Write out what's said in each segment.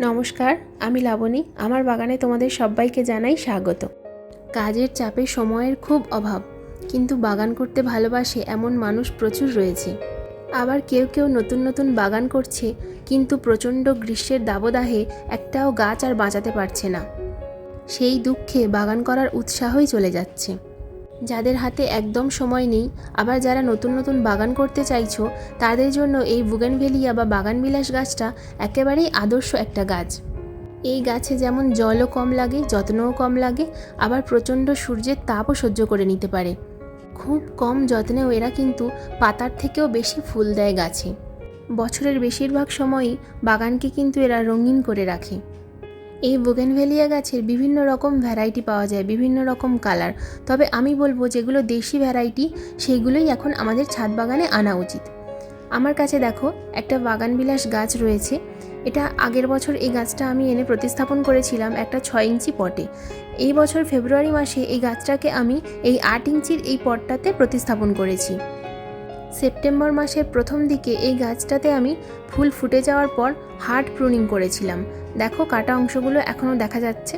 নমস্কার, আমি লাবণী। আমার বাগানে তোমাদের সবাইকে জানাই স্বাগত। কাজের চাপে সময়ের খুব অভাব, কিন্তু বাগান করতে ভালোবাসে এমন মানুষ প্রচুর রয়েছে। আবার কেউ কেউ নতুন নতুন বাগান করছে, কিন্তু প্রচণ্ড গ্রীষ্মের দাবদাহে একটাও গাছ আর বাঁচাতে পারছে না। সেই দুঃখে বাগান করার উৎসাহই চলে যাচ্ছে। যাদের হাতে একদম সময় নেই, আবার যারা নতুন নতুন বাগান করতে চাইছো, তাদের জন্য এই বুগেনভেলিয়া বা বাগানবিলাস গাছটা একেবারেই আদর্শ একটা গাছ। এই গাছে যেমন জলও কম লাগে, যত্নও কম লাগে, আবার প্রচণ্ড সূর্যের তাপও সহ্য করে নিতে পারে। খুব কম যত্নেও এরা কিন্তু পাতার থেকেও বেশি ফুল দেয় গাছে। বছরের বেশিরভাগ সময়ই বাগানকে কিন্তু এরা রঙিন করে রাখে। এই বোগেনভেলিয়া গাছের বিভিন্ন রকম ভ্যারাইটি পাওয়া যায়, বিভিন্ন রকম কালার তবে আমি বলব যেগুলো দেশি ভ্যারাইটি সেইগুলোই এখন আমাদের ছাদ বাগানে আনা উচিত। আমার কাছে দেখো, একটা বাগানবিলাস গাছ রয়েছে। এটা আগের বছর এই গাছটা আমি এনে প্রতিস্থাপন করেছিলাম একটা ছয় ইঞ্চি পটে। এই বছর ফেব্রুয়ারি মাসে এই গাছটাকে আমি এই আট ইঞ্চির এই পটটাতে প্রতিস্থাপন করেছি। সেপ্টেম্বর মাসের প্রথম দিকে এই গাছটাতে আমি ফুল ফুটে যাওয়ার পর হার্ড প্রুনিং করেছিলাম। দেখো কাটা অংশগুলো এখনও দেখা যাচ্ছে।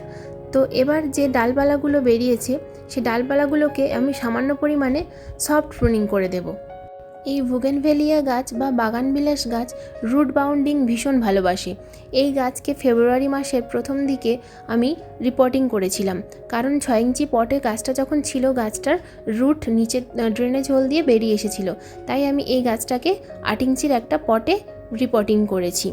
তো এবার যে ডালপালাগুলো বেরিয়েছে সেই ডালপালাগুলোকে আমি সামান্য পরিমাণে সফট প্রুনিং করে দেব। এই ভুগেনভেলিয়া গাছ বা বাগানবিলাস গাছ রুট বাউন্ডিং ভীষণ ভালোবাসে। এই গাছকে ফেব্রুয়ারি মাসের প্রথম দিকে আমি রিপোর্টিং করেছিলাম। কারণ ছয় ইঞ্চি পটে গাছটা যখন ছিল, গাছটার রুট নিচে ড্রেনেজ হোল দিয়ে বেরিয়ে এসেছিল। তাই আমি এই গাছটাকে আট ইঞ্চির একটা পটে রিপোর্টিং করেছি।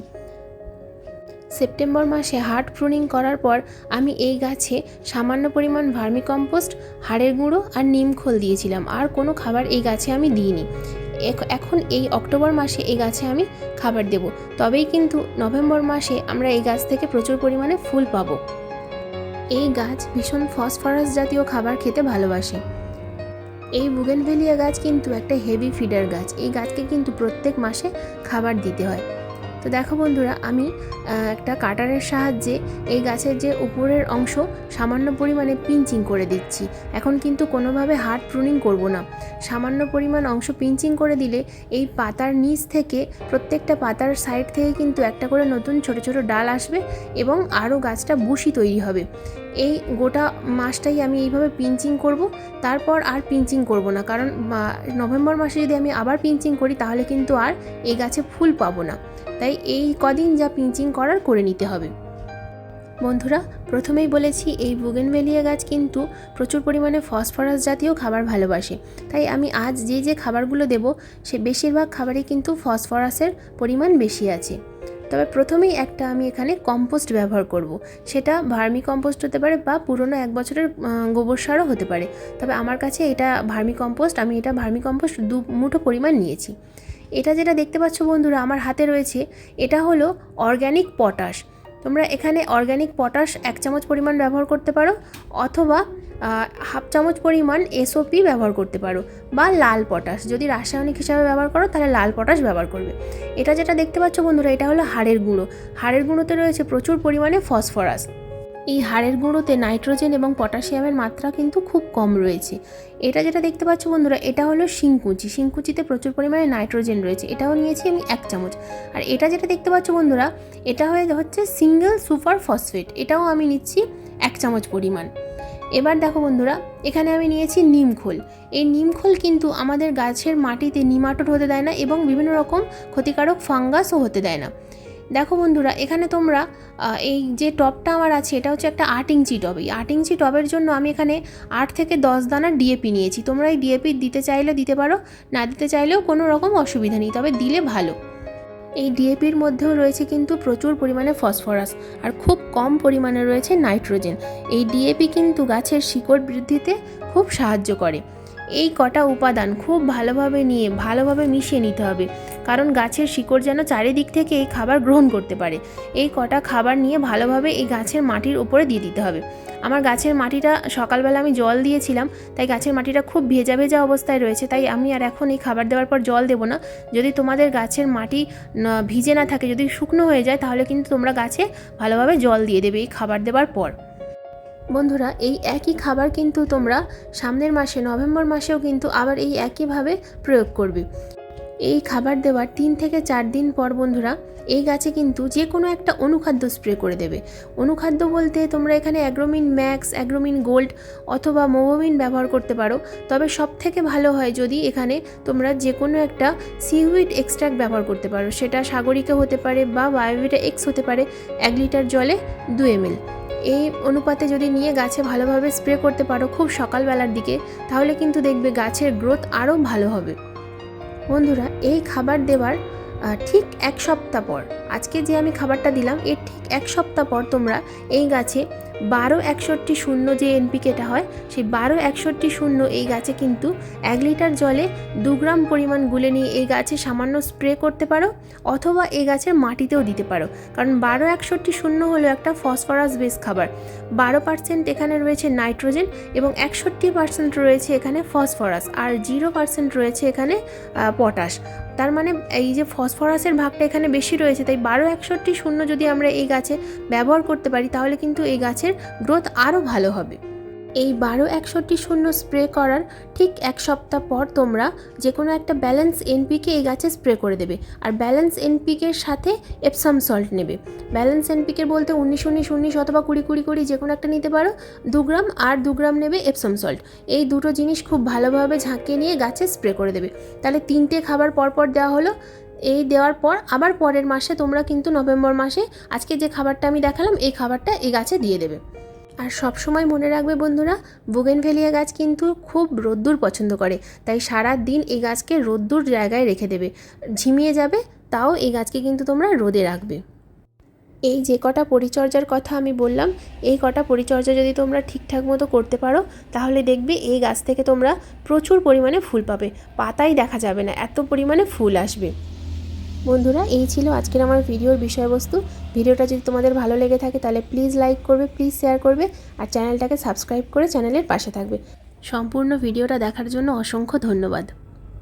সেপ্টেম্বর মাসে হার্ড প্রুনিং করার পর আমি এই গাছে সামান্য পরিমাণ ভার্মিকম্পোস্ট, হাড়ের গুঁড়ো আর নিম খোল দিয়েছিলাম। আর কোনো খাবার এই গাছে আমি দিইনি। এখন এই অক্টোবর মাসে এই গাছে আমি খাবার দেব। তবেই কিন্তু নভেম্বর মাসে আমরা এই গাছ থেকে প্রচুর পরিমাণে ফুল পাব। এই গাছ ভীষণ ফসফরাস জাতীয় খাবার খেতে ভালোবাসে। এই বুগেনভেলিয়া গাছ কিন্তু একটা হেভি ফিডার গাছ। এই গাছকে কিন্তু প্রত্যেক মাসে খাবার দিতে হয়। তো দেখো বন্ধুরা, আমি একটা কাটারের সাহায্যে এই গাছের যে উপরের অংশ সামান্য পরিমাণে পিঞ্চিং করে দিচ্ছি। এখন কিন্তু কোনোভাবে হার্ড প্রুনিং করব না। সামান্য পরিমাণ অংশ পিঞ্চিং করে দিলে এই পাতার নিচ থেকে, প্রত্যেকটা পাতার সাইড থেকে কিন্তু একটা করে নতুন ছোট ছোট ডাল আসবে এবং আরও গাছটা বুশি তৈরি হবে। এই গোটা মাসটাই আমি এইভাবে পিঞ্চিং করব, তারপর আর পিঞ্চিং করব না। কারণ নভেম্বর মাসে যদি আমি আবার পিঞ্চিং করি, তাহলে কিন্তু আর এই গাছে ফুল পাবো না। তাই এই কদিন যা পিঞ্চিং করার করে নিতে হবে। বন্ধুরা, প্রথমেই বলেছি, এই বুগেনভেলিয়া গাছ কিন্তু প্রচুর পরিমাণে ফসফরাস জাতীয় খাবার ভালোবাসে। তাই আমি আজ যে যে খাবারগুলো দেব, সে বেশিরভাগ খাবারই কিন্তু ফসফরাসের পরিমাণ বেশি আছে। তবে প্রথমেই একটা আমি এখানে কম্পোস্ট ব্যবহার করব। সেটা ভার্মি কম্পোস্ট হতে পারে বা পুরনো এক বছরের গোবর সারও হতে পারে। তবে আমার কাছে এটা ভার্মি কম্পোস্ট, আমি এটা ভার্মি কম্পোস্ট দু মুঠো পরিমাণ নিয়েছি। এটা যেটা দেখতে পাচ্ছ বন্ধুরা, আমার হাতে রয়েছে, এটা হলো অর্গ্যানিক পটাশ। তোমরা এখানে অর্গ্যানিক পটাশ এক চামচ পরিমাণ ব্যবহার করতে পারো, অথবা হাফ চামচ পরিমাণ এসওপি ব্যবহার করতে পারো বা লাল পটাশ। যদি রাসায়নিক হিসাবে ব্যবহার করো, তাহলে লাল পটাশ ব্যবহার করবে। এটা যেটা দেখতে পাচ্ছ বন্ধুরা, এটা হলো হাড়ের গুঁড়ো। হাড়ের গুঁড়োতে রয়েছে প্রচুর পরিমাণে ফসফরাস। এই হাড়ের গুঁড়োতে নাইট্রোজেন এবং পটাশিয়ামের মাত্রা কিন্তু খুব কম রয়েছে। এটা যেটা দেখতে পাচ্ছ বন্ধুরা, এটা হলো শিংকুচি। শিংকুচিতে প্রচুর পরিমাণে নাইট্রোজেন রয়েছে। এটাও নিয়েছি আমি এক চামচ। আর এটা যেটা দেখতে পাচ্ছ বন্ধুরা, এটা হয়ে হচ্ছে সিঙ্গেল সুপার ফসফেট। এটাও আমি নিচ্ছি এক চামচ পরিমাণ। এবার দেখো বন্ধুরা, এখানে আমি নিয়েছি নিমখোল এই নিমখোল কিন্তু আমাদের গাছের মাটিতে নিমাটোড হতে দেয় না এবং বিভিন্ন রকম ক্ষতিকারক ফাঙ্গাসও হতে দেয় না। দেখো বন্ধুরা, এখানে তোমরা এই যে টবটা আমার আছে, এটা হচ্ছে একটা আট ইঞ্চি টব। এই আট ইঞ্চি টবের জন্য আমি এখানে আট থেকে দশ দানা ডিএপি নিয়েছি। তোমরা এই ডিএপি দিতে চাইলে দিতে পারো, না দিতে চাইলেও কোনো রকম অসুবিধা নেই, তবে দিলে ভালো। এই ডিএপির মধ্যেও রয়েছে কিন্তু প্রচুর পরিমাণে ফসফরাস আর খুব কম পরিমাণে রয়েছে নাইট্রোজেন। এই ডিএপি কিন্তু গাছের শিকড় বৃদ্ধিতে খুব সাহায্য করে। এই কটা উপাদান খুব ভালোভাবে নিয়ে ভালোভাবে মিশিয়ে নিতে হবে। কারণ গাছের শিকড় যেন চারিদিক থেকে এই খাবার গ্রহণ করতে পারে। এই কটা খাবার নিয়ে ভালোভাবে এই গাছের মাটির উপরে দিয়ে দিতে হবে। আমার গাছের মাটিটা সকালবেলা আমি জল দিয়েছিলাম, তাই গাছের মাটিটা খুব ভেজা ভেজা অবস্থায় রয়েছে, তাই আমি আর এখন এই খাবার দেওয়ার পর জল দেবো না। যদি তোমাদের গাছের মাটি ভিজে না থাকে, যদি শুকনো হয়ে যায়, তাহলে কিন্তু তোমরা গাছে ভালোভাবে জল দিয়ে দেবে এই খাবার দেওয়ার পর। বন্ধুরা, এই একই খাবার কিন্তু তোমরা সামনের মাসে, নভেম্বর মাসেও কিন্তু আবার এই একইভাবে প্রয়োগ করবে। এই খাবার দেওয়ার তিন থেকে চার দিন পর বন্ধুরা, এই গাছে কিন্তু যে কোনো একটা অনুখাদ্য স্প্রে করে দেবে। অনুখাদ্য বলতে তোমরা এখানে অ্যাগ্রোমিন ম্যাক্স, অ্যাগ্রোমিন গোল্ড অথবা মোবোমিন ব্যবহার করতে পারো। তবে সব থেকে ভালো হয় যদি এখানে তোমরা যে কোনো একটা সিউইড এক্সট্রাক্ট ব্যবহার করতে পারো। সেটা সাগরিকা হতে পারে বা বায়োভিটা এক্স হতে পারে এক লিটার জলে দু এমএল। এই অনুপাতে যদি নিয়ে গাছে ভালোভাবে স্প্রে করতে পারো খুব সকালবেলার দিকে, তাহলে কিন্তু দেখবে গাছের গ্রোথ আরও ভালো হবে। বন্ধুরা, এই খাবার দেওয়ার ঠিক এক সপ্তাহ পর, আজকে যে আমি খাবারটা দিলাম, এর ঠিক এক সপ্তাহ পর তোমরা এই গাছে বারো একষট্টি শূন্য যে এনপিকেটা হয়, সেই বারো একষট্টি শূন্য এই গাছে কিন্তু এক লিটার জলে দু গ্রাম পরিমাণ গুলে নিয়ে এই গাছে সামান্য স্প্রে করতে পারো অথবা এই গাছের মাটিতেও দিতে পারো। কারণ বারো একষট্টি শূন্য হলো একটা ফসফরাস বেস খাবার। বারো পার্সেন্ট এখানে রয়েছে নাইট্রোজেন এবং একষট্টি পার্সেন্ট রয়েছে এখানে ফসফরাস আর জিরো পার্সেন্ট রয়েছে এখানে পটাশ। তার মানে এই যে ফসফরাসের ভাগটা এখানে বেশি রয়েছে, তাই বারো একষট্টি শূন্য যদি আমরা এই গাছে ব্যবহার করতে পারি, তাহলে কিন্তু এই গাছের গ্রোথ আরও ভালো হবে। এই বারো একষট্টি শূন্য স্প্রে করার ঠিক এক সপ্তাহ পর তোমরা যে কোনো একটা ব্যালেন্স এনপিকে এই গাছে স্প্রে করে দেবে। আর ব্যালেন্স এনপিকের সাথে এপসাম সল্ট নেবে। ব্যালেন্স এনপিকে বলতে উনিশ উনিশ উনিশ অথবা কুড়ি কুড়ি কুড়ি যে কোনো একটা নিতে পারো। দু গ্রাম আর দু গ্রাম নেবে এপসাম সল্ট। এই দুটো জিনিস খুব ভালোভাবে ঝাঁকিয়ে নিয়ে গাছে স্প্রে করে দেবে। তাহলে তিনটে খাবার পরপর দেওয়া হলো। এই দেওয়ার পর আবার পরের মাসে তোমরা কিন্তু নভেম্বর মাসে আজকে যে খাবারটা আমি দেখালাম, এই খাবারটা এই গাছে দিয়ে দেবে। আর সব সময় মনে রাখবে বন্ধুরা বুগেনভেলিয়া গাছ কিন্তু খুব রোদ্দুর পছন্দ করে, তাই সারা দিন এই গাছকে রোদ্দুর জায়গায় রেখে দেবে। ঝিমিয়ে যাবে, তাও এই গাছকে কিন্তু তোমরা রোদে রাখবে। এই যে কটা পরিচর্যার কথা আমি বললাম, এই কটা পরিচর্যা যদি তোমরা ঠিকঠাক মতো করতে পারো, তাহলে দেখবে এই গাছ থেকে তোমরা প্রচুর পরিমাণে ফুল পাবে। পাতাই দেখা যাবে না, এত পরিমাণে ফুল আসবে। বন্ধুরা, এই ছিল আজকের আমার ভিডিওর বিষয়বস্তু। ভিডিওটা যদি তোমাদের ভালো লেগে থাকে, তাহলে প্লিজ লাইক করবে প্লিজ শেয়ার করবে, আর চ্যানেলটাকে সাবস্ক্রাইব করে চ্যানেলের পাশে থাকবে। সম্পূর্ণ ভিডিওটা দেখার জন্য অসংখ্য ধন্যবাদ।